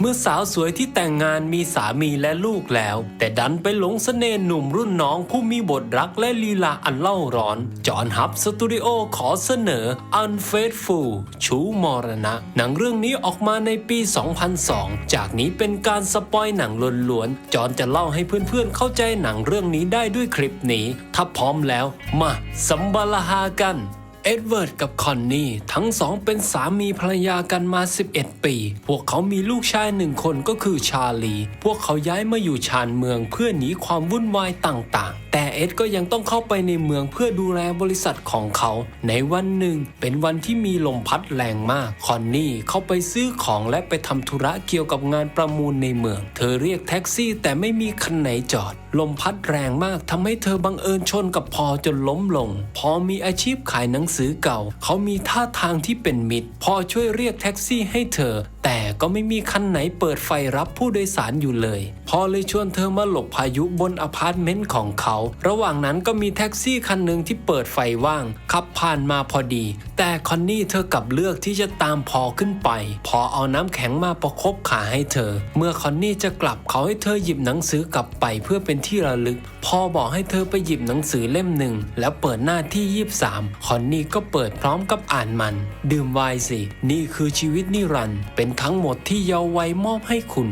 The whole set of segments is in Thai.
เมื่อสาวสวยที่แต่งงานมีสามีและลูกแล้ว แต่ดันไปหลงเสน่ห์หนุ่มรุ่นน้องผู้มีบทรักและลีลาอันเล่าร้อน จอห์นฮับสตูดิโอขอเสนอ Unfaithful ชูมรณะ หนังเรื่องนี้ออกมาในปี 2002 จากนี้เป็นการสปอยหนังล้วนๆ จอห์นจะเล่าให้เพื่อนๆเข้าใจหนังเรื่องนี้ได้ด้วยคลิปนี้ ถ้าพร้อมแล้ว มาสัมบาลาฮากัน เอ็ดเวิร์ดกับคอนนี่ทั้งสองเป็นสามีภรรยากันมา 11 ปี พวกเขามีลูกชายหนึ่งคนก็คือชาลี พวกเขาย้ายมาอยู่ชานเมืองเพื่อหนีความวุ่นวายต่างๆ แต่เอ็ดก็ยังต้องเข้าไปในเมืองเพื่อดูแลบริษัทของเขา ในวันหนึ่งเป็นวันที่มีลมพัดแรงมาก คอนนี่เข้าไปซื้อของและไปทำธุระเกี่ยวกับงานประมูลในเมือง เธอเรียกแท็กซี่แต่ไม่มีคันไหนจอด ลมพัดแรงมากทำให้เธอบังเอิญชนกับพอจนล้มลง พอมีอาชีพขายหนังสือเก่า เขามีท่าทางที่เป็นมิตร พอช่วยเรียกแท็กซี่ให้เธอ แต่ก็ไม่มีคันไหนเปิดไฟรับผู้โดยสารอยู่เลย พอเลยชวนเธอมาหลบพายุบนอพาร์ตเมนต์ของเขา ระหว่างนั้นก็มีแท็กซี่คันหนึ่งที่เปิดไฟว่าง ขับผ่านมาพอดี แต่คอนนี่เธอกลับเลือกที่จะตามพอขึ้นไป พอเอาน้ำแข็งมาประคบขาให้เธอ เมื่อคอนนี่จะกลับเขาให้เธอหยิบหนังสือกลับไปเพื่อเป็นที่ระลึก พอบอกให้เธอไปหยิบหนังสือเล่มหนึ่งแล้วเปิดหน้าที่ 23 คอนนี่ก็เปิดพร้อมกับอ่านมัน ดื่มไวน์สิ นี่คือชีวิตนิรันดร์เป็นทั้งหมดที่เยาว์วัยมอบให้คุณ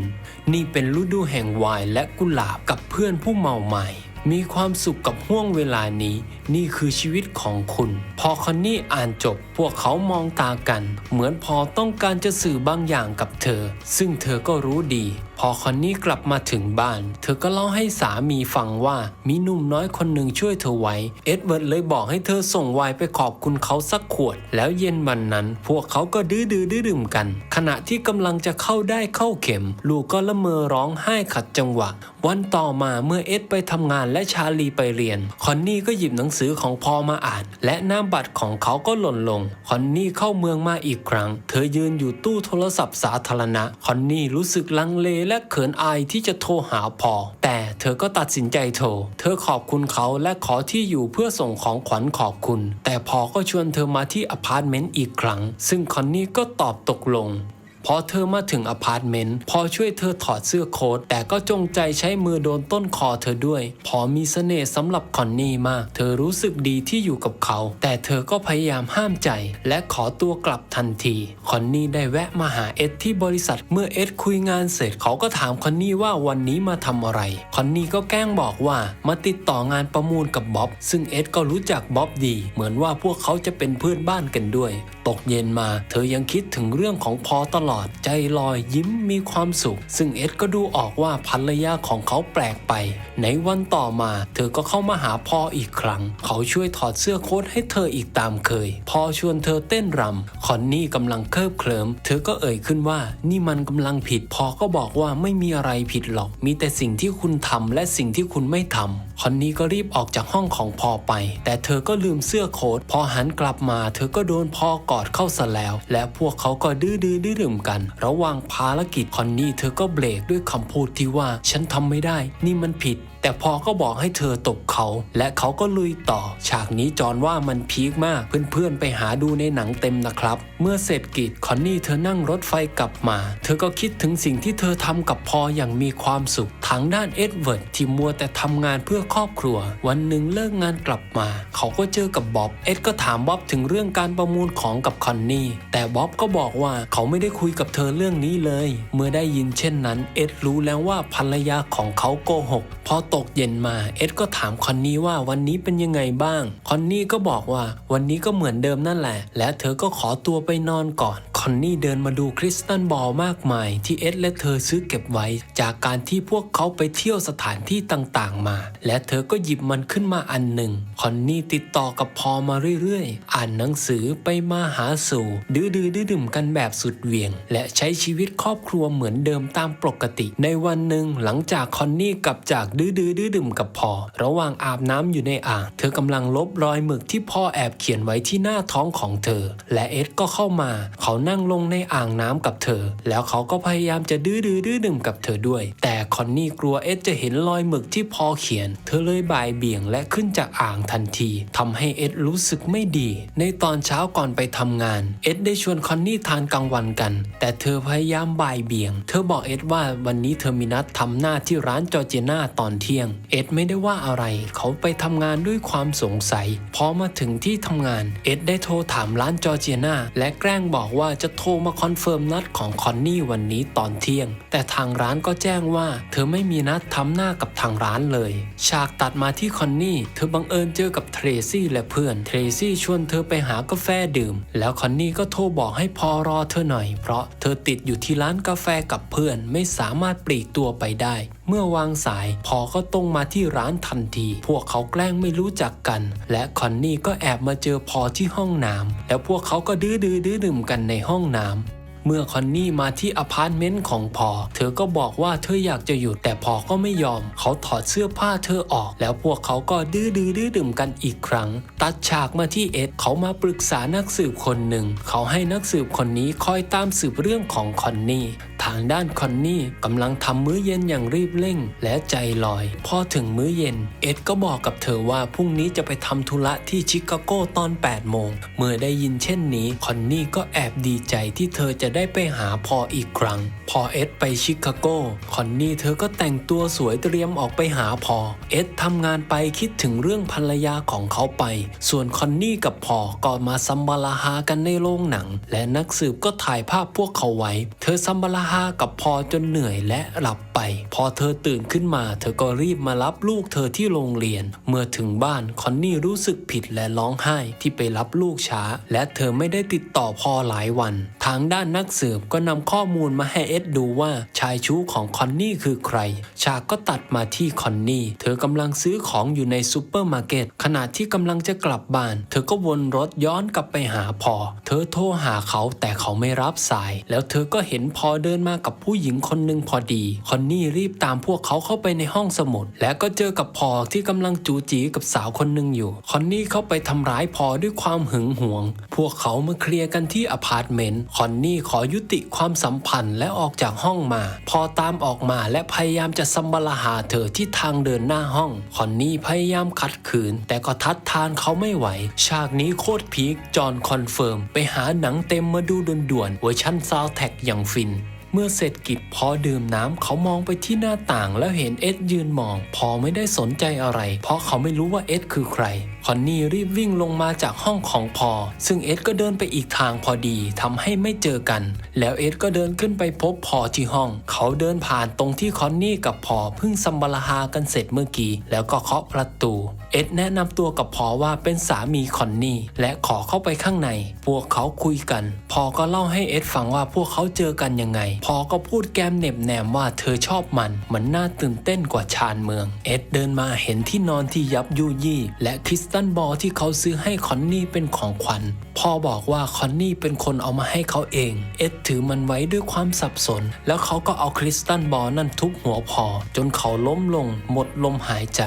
นี่เป็นฤดูแห่งไวน์และกุหลาบกับเพื่อนผู้เมาใหม่ มีความสุขกับห่วงเวลานี้ นี่คือชีวิตของคุณ พอคอนนี่อ่านจบ พวกเขามองตากัน เหมือนพอต้องการจะสื่อบางอย่างกับเธอ ซึ่งเธอก็รู้ดีพอคอนนี่กลับมาถึงบ้าน เธอก็เล่าให้สามีฟังว่ามีหนุ่มน้อยคนหนึ่งช่วยเธอไว้ เอ็ดเวิร์ดเลยบอกให้เธอส่งไวน์ไปขอบคุณเขาสักขวด แล้วเย็นวันนั้น พวกเขาก็ดื้อดื้อดื้อดื่มกัน ขณะที่กำลังจะเข้าได้เข้าเข็ม ลูกก็ละเมอร้องไห้ขัดจังหวะ วันต่อมาเมื่อเอ็ดไปทำงานและชาลีไปเรียน คอนนี่ก็หยิบหนังสือของพอมาอ่าน และหน้าบัตรของเขาก็หล่นลง คอนนี่เข้าเมืองมาอีกครั้ง เธอยืนอยู่ตู้โทรศัพท์สาธารณะ คอนนี่รู้สึกลังเลและเขินอายที่จะโทรหาพอ แต่เธอก็ตัดสินใจโทร เธอขอบคุณเขาและขอที่อยู่เพื่อส่งของขวัญขอบคุณ แต่พอก็ชวนเธอมาที่อพาร์ตเมนต์อีกครั้ง ซึ่งคอนนี่ก็ตอบตกลง พอเธอมาถึงอพาร์ตเมนต์พอช่วยเธอถอดเสื้อโค้ทแต่ก็จงใจใช้มือโดนต้นคอเธอด้วย พอมีเสน่ห์สำหรับคอนนี่มาก เธอรู้สึกดีที่อยู่กับเขา แต่เธอก็พยายามห้ามใจ และขอตัวกลับทันที คอนนี่ได้แวะมาหาเอ็ดที่บริษัทเมื่อเอ็ดคุยงานเสร็จเขาก็ถามคอนนี่ว่าวันนี้มาทำอะไร คอนนี่ก็แกล้งบอกว่ามาติดต่องานประมูลกับบ๊อบซึ่งเอ็ดก็รู้จักบ๊อบดี เหมือนว่าพวกเขาจะเป็นเพื่อนบ้านกันด้วย ตกเย็นมา เธอยังคิดถึงเรื่องของพอตลอดใจลอยยิ้มมีความสุข ซึ่งเอ็ดก็ดูออกว่าภรรยาของเขาแปลกไป ในวันต่อมา เธอก็เข้ามาหาพ่ออีกครั้ง เขาช่วยถอดเสื้อโค้ทให้เธออีกตามเคย พอชวนเธอเต้นรำคอนนี่กำลังเคิบเคลิมเธอก็เอ่ยขึ้นว่านี่มันกำลังผิด พอก็บอกว่าไม่มีอะไรผิดหรอก มีแต่สิ่งที่คุณทำและสิ่งที่คุณไม่ทำคอนนี่ก็รีบออกจากห้องของพอไป แต่เธอก็ลืมเสื้อโค้ทพอหันกลับมา เธอก็โดนพ่อกอดเข้าซะแล้ว และพวกเขาก็ดื้อดื้อดื้อดื่มกัน ระหว่างภารกิจคอนนี่เธอก็เบรกด้วยคำพูดที่ว่าฉันทำไม่ได้ นี่มันผิด แต่พอก็บอกให้เธอตบเขา และเขาก็ลุยต่อ ฉากนี้จอนว่ามันพีคมาก เพื่อนๆไปหาดูในหนังเต็มนะครับ เมื่อเสร็จกิจคอนนี่เธอนั่งรถไฟกลับมา เธอก็คิดถึงสิ่งที่เธอทำกับพออย่างมีความสุขทางด้านเอ็ดเวิร์ดที่มัวแต่ทำงานเพื่อครอบครัว วันหนึ่งเลิกงานกลับมา เขาก็เจอกับบ๊อบเอ็ดก็ถามบ๊อบถึงเรื่องการประมูลของกับคอนนี่แต่บ๊อบก็บอกว่าเขาไม่ได้คุยกับเธอเรื่องนี้เลย เมื่อได้ยินเช่นนั้น เอ็ดรู้แล้วว่าภรรยาของเขาโกหกพอตกเย็นมา เอ็ดก็ถามคอนนี่ว่าวันนี้เป็นยังไงบ้าง คอนนี่ก็บอกว่าวันนี้ก็เหมือนเดิมนั่นแหละ และเธอก็ขอตัวไปนอนก่อน คอนนี่เดินมาดูคริสตัลบอลมากมาย ที่เอ็ดและเธอซื้อเก็บไว้ จากการที่พวกเขาไปเที่ยวสถานที่ต่างๆ มา และเธอก็หยิบมันขึ้นมาอันหนึ่ง คอนนี่ติดต่อกับพอมาเรื่อยๆ อ่านหนังสือไปมาหาสู่ดื้อดื้อดื้อดื่มกันแบบสุดเหวี่ยง และใช้ชีวิตครอบครัวเหมือนเดิมตามปกติ ในวันหนึ่งหลังจากคอนนี่กลับจากดื้อดื้อดื้อดื่มกับพอ ระหว่างอาบน้ำอยู่ในอ่างเธอกำลังลบรอยหมึกที่พ่อแอบเขียนไว้ที่หน้าท้องของเธอ และเอ็ดก็เข้ามา เขานั่ั่งลงในอ่างน้ำกับเธอ แล้วเขาก็พยายามจะดื้อดื้อดื้อดื่มกับเธอด้วย แต่คอนนี่กลัวเอ็ดจะเห็นรอยหมึกที่พอเขียน เธอเลยบ่ายเบี่ยงและขึ้นจากอ่างทันทีทำให้เอ็ดรู้สึกไม่ดี ในตอนเช้าก่อนไปทำงาน เอ็ดได้ชวนคอนนี่ทานกลางวันกัน แต่เธอพยายามบ่ายเบี่ยง เธอบอกเอ็ดว่าวันนี้เธอมีนัดทำหน้าที่ร้านจอร์เจน่าตอนเที่ยง เอ็ดไม่ได้ว่าอะไร เขาไปทำงานด้วยความสงสัย พอมาถึงที่ทำงาน เอ็ดได้โทรถามร้านจอร์เจน่าและแกล้งบอกว่าจะโทรมาคอนเฟิร์มนัดของคอนนี่วันนี้ตอนเที่ยง แต่ทางร้านก็แจ้งว่า เธอไม่มีนัดทำหน้ากับทางร้านเลย ฉากตัดมาที่คอนนี่ เธอบังเอิญเจอกับเทรซี่และเพื่อน เทรซี่ชวนเธอไปหากาแฟดื่ม แล้วคอนนี่ก็โทรบอกให้พอรอเธอหน่อย เพราะเธอติดอยู่ที่ร้านกาแฟกับเพื่อนไม่สามารถปลีกตัวไปได้ เมื่อวางสายพอก็ตรงมาที่ร้านทันที พวกเขาแกล้งไม่รู้จักกัน และคอนนี่ก็แอบมาเจอพอที่ห้องน้ำแล้วพวกเขาก็ดื้อดื้อดื้อดื่มกันในหห้องน้ำ เมื่อคอนนี่มาที่อพาร์ตเมนต์ของพอ เธอก็บอกว่าเธออยากจะหยุดแต่พอก็ไม่ยอม เขาถอดเสื้อผ้าเธอออก แล้วพวกเขาก็ดื้อดื้อดื้อดื่มกันอีกครั้ง ตัดฉากมาที่เอ็ดเขามาปรึกษานักสืบคนหนึ่ง เขาให้นักสืบคนนี้คอยตามสืบเรื่องของคอนนี่ทางด้านคอนนี่กำลังทำมื้อเย็นอย่างรีบเร่ง และใจลอย พอถึงมื้อเย็น เอ็ดก็บอกกับเธอว่าพรุ่งนี้จะไปทำธุระที่ชิคาโกตอน 8 โมง เมื่อได้ยินเช่นนี้คอนนี่ก็แอบดีใจที่เธอจะได้ไปหาพออีกครั้ง พอเอ็ดไปชิคาโกคอนนี่เธอก็แต่งตัวสวยเตรียมออกไปหาพอ เอ็ดทำงานไปคิดถึงเรื่องภรรยาของเขาไป ส่วนคอนนี่กับพอก็มาซัมบาลาฮากันในโรงหนัง และนักสืบก็ถ่ายภาพพวกเขาไว้ เธอซัมบาลาฮากับพอจนเหนื่อยและหลับไป พอเธอตื่นขึ้นมา เธอก็รีบมารับลูกเธอที่โรงเรียน เมื่อถึงบ้านคอนนี่รู้สึกผิดและร้องไห้ที่ไปรับลูกช้า และเธอไม่ได้ติดต่อพอหลายวัน ทางด้านนักสืบก็นำข้อมูลมาให้เอ็ดดูว่าชายชู้ของคอนนี่คือใคร ฉากก็ตัดมาที่คอนนี่ เธอกำลังซื้อของอยู่ในซูเปอร์มาร์เก็ตขณะที่กำลังจะกลับบ้าน เธอก็วนรถย้อนกลับไปหาพอ เธอโทรหาเขาแต่เขาไม่รับสาย แล้วเธอก็เห็นพอเดินมากับผู้หญิงคนหนึ่งพอดี คอนนี่รีบตามพวกเขาเข้าไปในห้องสมุด และก็เจอกับพอที่กำลังจูจีกับสาวคนหนึ่งอยู่ คอนนี่เข้าไปทำร้ายพอด้วยความหึงหวง พวกเขามาเคลียร์กันที่อพาร์ตเมนต์ คอนนี่ขขอยุติความสัมพันธ์และออกจากห้องมา พอตามออกมาและพยายามจะสัมบลาหาเธอที่ทางเดินหน้าห้อง คอนนี่พยายามขัดขืน แต่ก็ทัดทานเขาไม่ไหว ฉากนี้โคตรพีคจอห์นคอนเฟิร์ม ไปหาหนังเต็มมาดูด่วนๆเวอร์ชั่นซาวแท็กอย่างฟิน เมื่อเสร็จกิจพอดื่มน้ำเขามองไปที่หน้าต่างแล้วเห็นเอ็ดยืนมอง พอไม่ได้สนใจอะไร เพราะเขาไม่รู้ว่าเอ็ดคือใครคอนนี่รีบวิ่งลงมาจากห้องของพอ ซึ่งเอ็ดก็เดินไปอีกทางพอดีทำให้ไม่เจอกัน แล้วเอ็ดก็เดินขึ้นไปพบพอที่ห้อง เขาเดินผ่านตรงที่คอนนี่กับพอเพิ่งซัมบาลาฮากันเสร็จเมื่อกี้ แล้วก็เคาะประตู เอ็ดแนะนำตัวกับพอว่าเป็นสามีคอนนี่และขอเข้าไปข้างใน พวกเขาคุยกัน พอก็เล่าให้เอ็ดฟังว่าพวกเขาเจอกันยังไง พอก็พูดแกมเน็บแนมว่าเธอชอบมัน มันน่าตื่นเต้นกว่าชานเมือง เอ็ดเดินมาเห็นที่นอนที่ยับยุยี่ และคริสตันบอลที่เขาซื้อให้คอนนี่เป็นของขวัญพ่อบอกว่าคอนนี่เป็นคนเอามาให้เขาเอง เอ็ดถือมันไว้ด้วยความสับสน แล้วเขาก็เอาคริสตันบอลนั่นทุบหัวพอ จนเขาล้มลงหมดลมหายใจ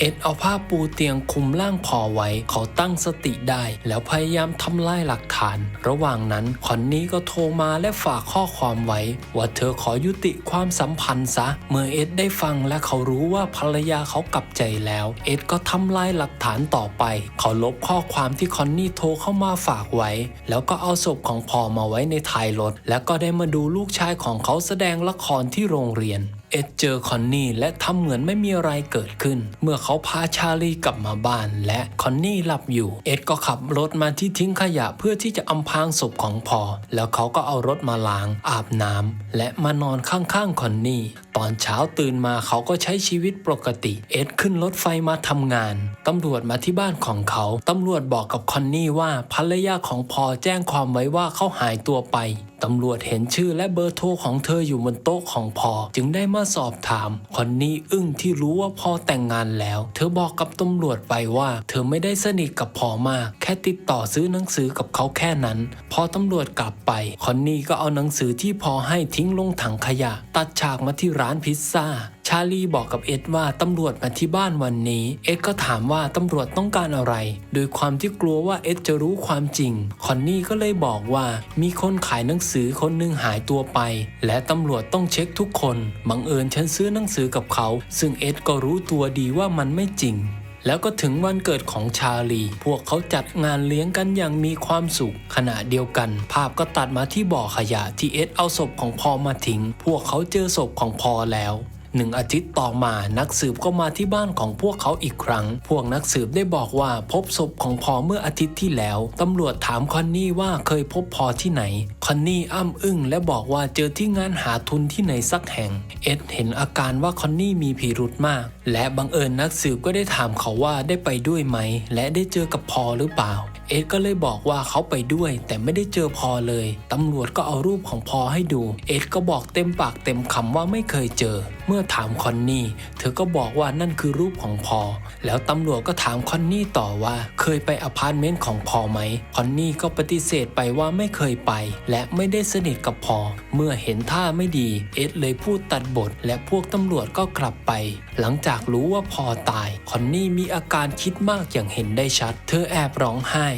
เอ็ดเอาผ้าปูเตียงคลุมร่างพอไว้ เขาตั้งสติได้ แล้วพยายามทำลายหลักฐาน ระหว่างนั้นคอนนี่ก็โทรมาและฝากข้อความไว้ ว่าเธอขอยุติความสัมพันธ์ซะ เมื่อเอ็ดได้ฟังและเขารู้ว่าภรรยาเขากลับใจแล้ว เอ็ดก็ทำลายหลักฐานต่อไป เขาลบข้อความที่คอนนี่โทรเข้ามาฝากไว้ แล้วก็เอาศพของพอมาไว้ในท้ายรถ แล้วก็ได้มาดูลูกชายของเขาแสดงละครที่โรงเรียน เอ็ดเจอคอนนี่และทำเหมือนไม่มีอะไรเกิดขึ้น เมื่อเขาพาชาลีกลับมาบ้าน และคอนนี่หลับอยู่ เอ็ดก็ขับรถมาที่ทิ้งขยะเพื่อที่จะอำพรางศพของพอ แล้วเขาก็เอารถมาล้าง อาบน้ำและมานอนข้างๆคอนนี่ ตอนเช้าตื่นมาเขาก็ใช้ชีวิตปกติ เอ็ดขึ้นรถไฟมาทำงานตำรวจมาที่บ้านของเขาตำรวจบอกกับคอนนี่ว่าภรรยาของพอแจ้งความไว้ว่าเขาหายตัวไป ตำรวจเห็นชื่อและเบอร์โทรของเธออยู่บนโต๊ะของพอ จึงได้มาสอบถามคอนนี่อึ้งที่รู้ว่าพอแต่งงานแล้ว เธอบอกกับตำรวจไปว่า เธอไม่ได้สนิทกับพอมาก แค่ติดต่อซื้อหนังสือกับเขาแค่นั้น พอตำรวจกลับไป คอนนี่ก็เอาหนังสือที่พอให้ทิ้งลงถังขยะ ตัดฉากมาที่ร้านพิซซ่า ชาลีบอกกับเอ็ดว่าตำรวจมาที่บ้านวันนี้ เอ็ดก็ถามว่าตำรวจต้องการอะไร โดยความที่กลัวว่าเอ็ดจะรู้ความจริง คอนนี่ก็เลยบอกว่ามีคนขายหนังสือคนหนึ่งหายตัวไป และตำรวจต้องเช็คทุกคน บังเอิญฉันซื้อหนังสือกับเขา ซึ่งเอ็ดก็รู้ตัวดีว่ามันไม่จริงแล้วก็ถึงวันเกิดของชาลี พวกเขาจัดงานเลี้ยงกันอย่างมีความสุข ขณะเดียวกัน ภาพก็ตัดมาที่บ่อขยะที่เอ็ดเอาศพของพอมาทิ้ง พวกเขาเจอศพของพอแล้ว หนึ่งอาทิตย์ต่อมานักสืบก็มาที่บ้านของพวกเขาอีกครั้ง พวกนักสืบได้บอกว่าพบศพของพอเมื่ออาทิตย์ที่แล้วตำรวจถามคอนนี่ว่าเคยพบพอที่ไหน คอนนี่อ้ำอึ้งและบอกว่าเจอที่งานหาทุนที่ไหนสักแห่ง เอ็ดเห็นอาการว่าคอนนี่มีพิรุธมาก และบังเอิญนักสืบก็ได้ถามเขาว่าได้ไปด้วยไหม และได้เจอกับพอหรือเปล่า เอ็ดก็เลยบอกว่าเขาไปด้วย แต่ไม่ได้เจอพอเลย ตำรวจก็เอารูปของพอให้ดู เอ็ดก็บอกเต็มปากเต็มคำว่าไม่เคยเจอ เมื่อถามคอนนี่ เธอก็บอกว่านั่นคือรูปของพอ แล้วตำรวจก็ถามคอนนี่ต่อว่า เคยไปอพาร์ตเมนต์ของพอไหม คอนนี่ก็ปฏิเสธไปว่าไม่เคยไป และไม่ได้สนิทกับพอ เมื่อเห็นท่าไม่ดี เอ็ดเลยพูดตัดบท และพวกตำรวจก็กลับไป หลังจากรู้ว่าพอตาย คอนนี่มีอาการคิดมากอย่างเห็นได้ชัด เธอแอบร้องไห้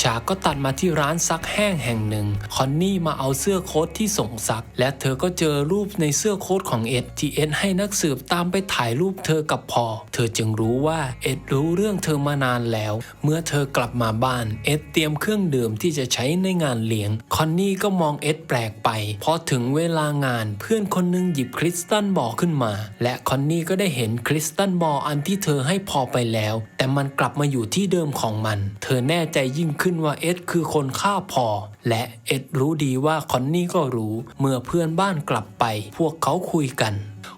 ฉากก็ตัดมาที่ร้านซักแห้งแห่งหนึ่ง คอนนี่มาเอาเสื้อโค้ทที่ส่งซัก และเธอก็เจอรูปในเสื้อโค้ทของเอ็ดที่เอ็ดให้นักสืบตามไปถ่ายรูปเธอกับพอ เธอจึงรู้ว่าเอ็ดรู้เรื่องเธอมานานแล้ว เมื่อเธอกลับมาบ้าน เอ็ดเตรียมเครื่องดื่มที่จะใช้ในงานเลี้ยง คอนนี่ก็มองเอ็ดแปลกไป พอถึงเวลางานเพื่อนคนหนึงหยิบคริสตัลบอลขึ้นมา และคอนนี่ก็ได้เห็นคริสตัลบอลอันที่เธอให้พอไปแล้ว แต่มันกลับมาอยู่ที่เดิมของมัน เธอแน่ใจยิ่งขึ้นว่าเอ็ดคือคนฆ่าพอ และเอ็ดรู้ดีว่าคอนนี่ก็รู้ เมื่อเพื่อนบ้านกลับไป พวกเขาคุยกัน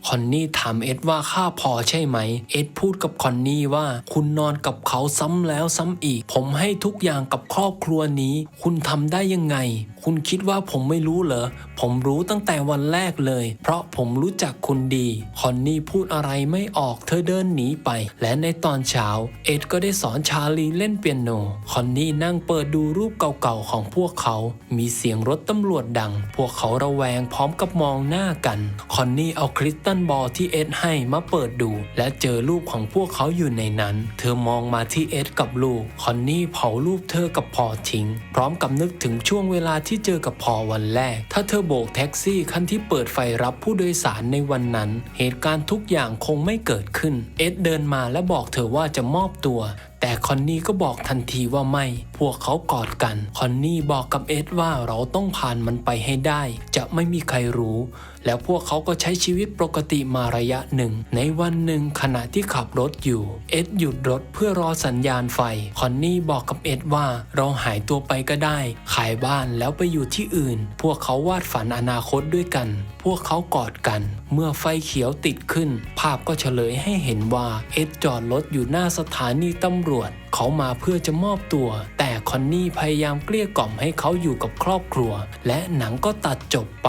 คอนนี่ถามเอ็ดว่าฆ่าพอใช่ไหม เอ็ดพูดกับคอนนี่ว่าคุณนอนกับเขาซ้ำแล้วซ้ำอีก ผมให้ทุกอย่างกับครอบครัวนี้ คุณทำได้ยังไง คุณคิดว่าผมไม่รู้เหรอ ผมรู้ตั้งแต่วันแรกเลย เพราะผมรู้จักคุณดี คอนนี่พูดอะไรไม่ออกเธอเดินหนีไป และในตอนเช้า เอ็ดก็ได้สอนชาลีเล่นเปียโน คอนนี่นั่งเปิดดูรูปเก่าๆของพวกเขา มีเสียงรถตำรวจดัง พวกเขาระแวงพร้อมกับมองหน้ากัน คอนนี่เอาคริสตัลบอลที่เอ็ดให้มาเปิดดู และเจอรูปของพวกเขาอยู่ในนั้น เธอมองมาที่เอ็ดกับลูก คอนนี่เผารูปเธอกับพอทิ้ง พร้อมกับนึกถึงช่วงเวลาที่เจอกับพอวันแรก ถ้าเธอโบกแท็กซี่คันที่เปิดไฟรับผู้โดยสารในวันนั้น เหตุการณ์ทุกอย่างคงไม่เกิดขึ้น เอ็ดเดินมาและบอกเธอว่าจะมอบตัว แต่คอนนี่ก็บอกทันทีว่าไม่ พวกเขากอดกัน คอนนี่บอกกับเอ็ดว่าเราต้องผ่านมันไปให้ได้ จะไม่มีใครรู้ แล้วพวกเขาก็ใช้ชีวิตปกติมาระยะหนึ่ง ในวันหนึ่งขณะที่ขับรถอยู่ เอ็ดหยุดรถเพื่อรอสัญญาณไฟ คอนนี่บอกกับเอ็ดว่าเราหายตัวไปก็ได้ ขายบ้านแล้วไปอยู่ที่อื่น พวกเขาวาดฝันอนาคตด้วยกัน พวกเขากอดกัน เมื่อไฟเขียวติดขึ้น ภาพก็เฉลยให้เห็นว่าเอ็ดจอดรถอยู่หน้าสถานีตำรวจ เขามาเพื่อจะมอบตัว แต่คอนนี่พยายามเกลี้ยกล่อมให้เขาอยู่กับครอบครัว และหนังก็ตัดจบไป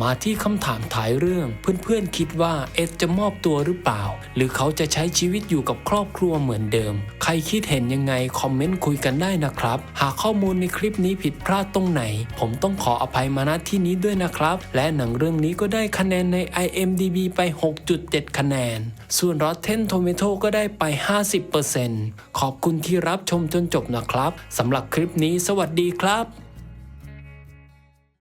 มาที่คำถามท้ายเรื่อง เพื่อนๆคิดว่าเอ็ดจะมอบตัวหรือเปล่า หรือเขาจะใช้ชีวิตอยู่กับครอบครัวเหมือนเดิม ใครคิดเห็นยังไง คอมเมนต์คุยกันได้นะครับ หากข้อมูลในคลิปนี้ผิดพลาดตรงไหน ผมต้องขออภัยมาณที่นี้ด้วยนะครับ และหนังเรื่องนี้ก็ได้คะแนนใน IMDB ไป 6.7 คะแนน ส่วน Rotten Tomato ก็ได้ไป 50%ขอบคุณที่รับชมจนจบนะครับสำหรับคลิปนี้ สวัสดีครับ